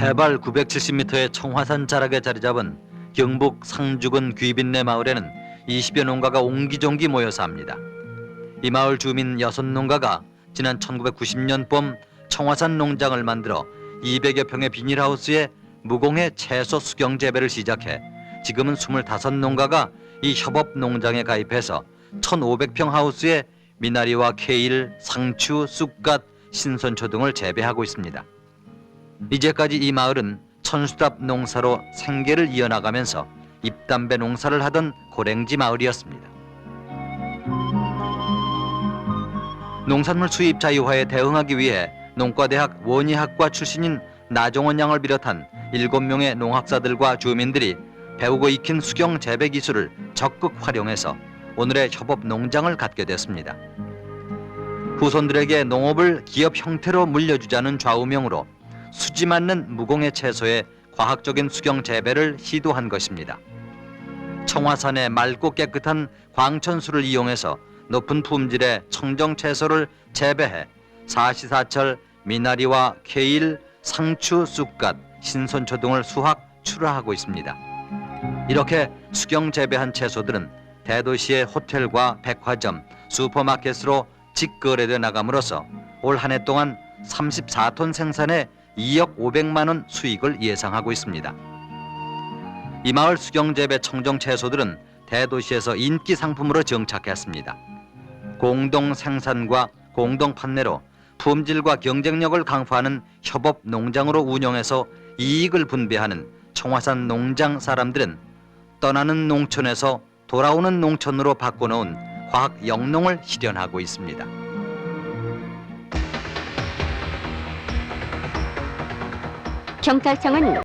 해발 970m의 청화산 자락에 자리 잡은 경북 상주군 귀빈내 마을에는 20여 농가가 옹기종기 모여 삽니다. 이 마을 주민 여섯 농가가 지난 1990년 봄 청화산 농장을 만들어 200여 평의 비닐하우스에 무공해 채소 수경 재배를 시작해 지금은 25농가가 이 협업 농장에 가입해서 1,500평 하우스에 미나리와 케일, 상추, 쑥갓, 신선초 등을 재배하고 있습니다. 이제까지 이 마을은 천수답 농사로 생계를 이어나가면서 잎담배 농사를 하던 고랭지 마을이었습니다. 농산물 수입 자유화에 대응하기 위해 농과대학 원예학과 출신인 나종원 양을 비롯한 7명의 농학사들과 주민들이 배우고 익힌 수경 재배 기술을 적극 활용해서 오늘의 협업 농장을 갖게 됐습니다. 후손들에게 농업을 기업 형태로 물려주자는 좌우명으로 수지 맞는 무공해 채소의 과학적인 수경 재배를 시도한 것입니다. 청화산의 맑고 깨끗한 광천수를 이용해서 높은 품질의 청정 채소를 재배해 사시사철 미나리와 케일, 상추, 쑥갓, 신선초 등을 수확 출하하고 있습니다. 이렇게 수경 재배한 채소들은 대도시의 호텔과 백화점, 슈퍼마켓으로 직거래돼 나감으로써 올 한 해 동안 34톤 생산에 2억 500만 원 수익을 예상하고 있습니다. 이 마을 수경 재배 청정 채소들은 대도시에서 인기 상품으로 정착했습니다. 공동 생산과 공동 판매로 품질과 경쟁력을 강화하는 협업 농장으로 운영해서 이익을 분배하는 청화산 농장 사람들은 떠나는 농촌에서 돌아오는 농촌으로 바꿔놓은 과학 영농을 실현하고 있습니다. 경찰청은